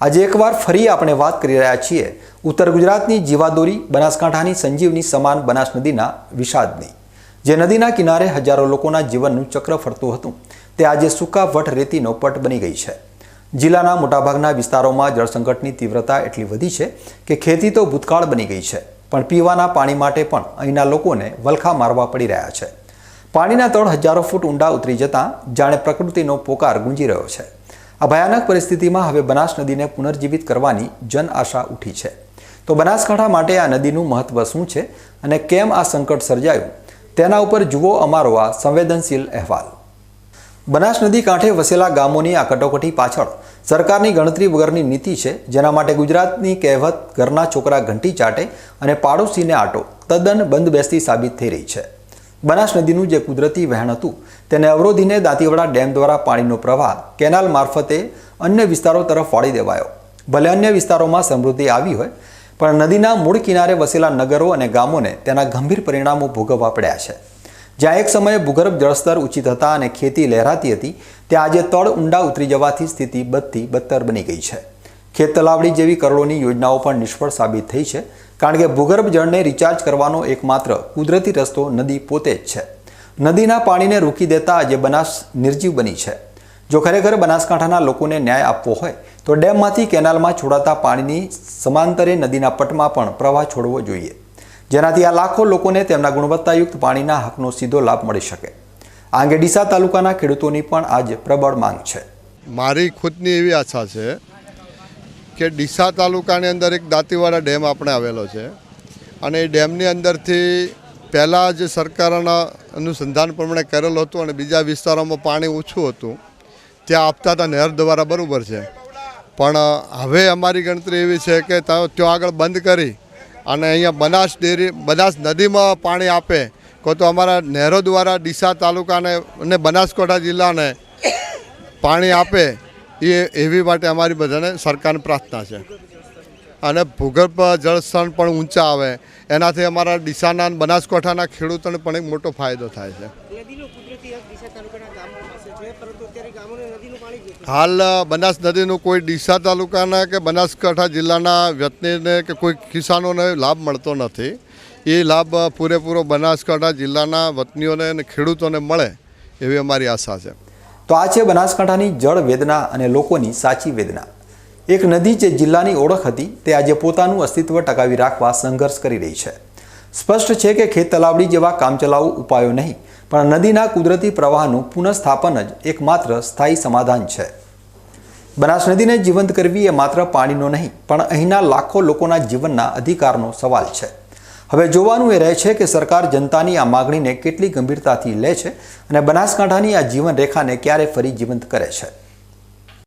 આજે એકવાર ફરી આપણે વાત કરી રહ્યા છીએ ઉત્તર ગુજરાતની જીવાદોરી, બનાસકાંઠાની સંજીવની સમાન બનાસ નદીના વિષાદની, જે નદીના કિનારે હજારો લોકોના જીવનનું ચક્ર ફરતું હતું. તે આજે સૂકા વટ રેતીનો પટ બની ગઈ છે. જિલ્લાના મોટાભાગના વિસ્તારોમાં જળસંકટની તીવ્રતા એટલી વધી છે કે ખેતી તો ભૂતકાળ બની ગઈ છે, પણ પીવાના પાણી માટે પણ અહીંના લોકોને વલખા મારવા પડી રહ્યા છે. પાણીના તળ હજારો ફૂટ ઊંડા ઉતરી જતાં જાણે પ્રકૃતિનો પોકાર ગુંજી રહ્યો છે. આ ભયાનક પરિસ્થિતિમાં હવે બનાસ નદીને પુનર્જીવિત કરવાની જન આશા ઉઠી છે. તો બનાસકાંઠા માટે આ નદીનું મહત્વ શું છે અને કેમ આ સંકટ સર્જાયું? તેના ઉપર જુઓ અમારો આ સંવેદનશીલ અહેવાલ. બનાસ નદી કાંઠે વસેલા ગામોની આ કટોકટી પાછળ સરકારની ગણતરી વગરની નીતિ છે, જેના માટે ગુજરાતની કહેવત, ઘરના છોકરા ઘંટી ચાટે અને પાડોશીને આટો તદ્દન બંધબેસતી સાબિત થઈ રહી છે. બનાસ નદીનું જે કુદરતી વહેણ હતું, તેને અવરોધીને દાંતીવાડા ડેમ દ્વારા પાણીનો પ્રવાહ કેનાલ મારફતે અન્ય વિસ્તારો તરફ વાળી દેવાયો. ભલે અન્ય વિસ્તારોમાં સમૃદ્ધિ આવી હોય, પણ નદીના મૂળ કિનારે વસેલા નગરો અને ગામોને તેના ગંભીર પરિણામો ભોગવવા પડ્યા છે. જ્યાં એક સમયે ભૂગર્ભ જળસ્તર ઉચિત થતા અને ખેતી લહેરાતી હતી, ત્યાં આજે તળ ઊંડા ઉતરી જવાથી સ્થિતિ બદથી બદતર બની ગઈ છે. ખેત તલાવડી જેવી કરોડોની યોજનાઓ પણ નિષ્ફળ સાબિત થઈ છે, કારણ કે ભૂગર્ભ જળને રિચાર્જ કરવાનો એકમાત્ર કુદરતી રસ્તો નદી પોતે જ છે. નદીના પાણીને રોકી દેતા આજે બનાસ નિર્જીવ બની છે. જો ખરેખર બનાસકાંઠાના લોકોને ન્યાય આપવો હોય, તો ડેમમાંથી કેનાલમાં છોડાતા પાણીની સમાંતરે નદીના પટમાં પણ પ્રવાહ છોડવો જોઈએ. જેનાથી આ લાખો લોકોને તેમના ગુણવત્તાયુક્ત પાણીના હકનો સીધો લાભ મળી શકે. આ અંગે ડીસા તાલુકાના ખેડૂતોની પણ આજ પ્રબળ માંગ છે. મારી ખુદની એવી આશા છે કે ડીસા તાલુકાની અંદર એક દાંતીવાડા ડેમ આપણે આવેલો છે. અને એ ડેમની અંદરથી પહેલાં જે સરકારના અનુસંધાન પ્રમાણે કરેલું હતું અને બીજા વિસ્તારોમાં પાણી ઓછું હતું. ત્યાં આપતા હતા નહેર દ્વારા બરાબર છે. પણ હવે અમારી ગણતરી એવી છે કે ત્યાં આગળ બંધ કરી અને અહીંયા બનાસ ડેરી, બનાસ નદીમાં પાણી આપે, કો તો અમારા નહેરો દ્વારા ડીસા તાલુકાને અને બનાસકાંઠા જિલ્લાને પાણી આપે એ એવી માટે અમારી બધાને સરકારની પ્રાર્થના છે. અને ભૂગર્ભ જળસ્તર પણ ઊંચા આવે એનાથી અમારા ડીસાના બનાસકાંઠાના ખેડૂતોને પણ એક મોટો ફાયદો થાય છે. હાલ બનાસ નદીનું કોઈ ડીસા તાલુકાના કે બનાસકાંઠા જિલ્લાના વ્યક્તિને કે કોઈ કિસાનોને લાભ મળતો નથી. એ લાભ પૂરેપૂરો બનાસકાંઠા જિલ્લાના વતનીઓને અને ખેડૂતોને મળે એવી અમારી આશા છે. તો આ છે બનાસકાંઠાની જળ વેદના અને લોકોની સાચી વેદના. એક નદી જે જિલ્લાની ઓળખ હતી, તે આજે પોતાનું અસ્તિત્વ ટકાવી રાખવા સંઘર્ષ કરી રહી છે. સ્પષ્ટ છે કે ખેત તલાવડી જેવા કામચલાઉ ઉપાયો નહીં, પણ નદીના કુદરતી પ્રવાહનું પુનઃસ્થાપન જ એકમાત્ર સ્થાયી સમાધાન છે. બનાસ નદીને જીવંત કરવી એ માત્ર પાણીનો નહીં, પણ અહીંના લાખો લોકોના જીવનના અધિકારનો સવાલ છે. હવે જોવાનું એ રહે છે કે સરકાર જનતાની આ માગણીને કેટલી ગંભીરતાથી લે છે અને બનાસકાંઠાની આ જીવન રેખાને ક્યારે ફરી જીવંત કરે છે?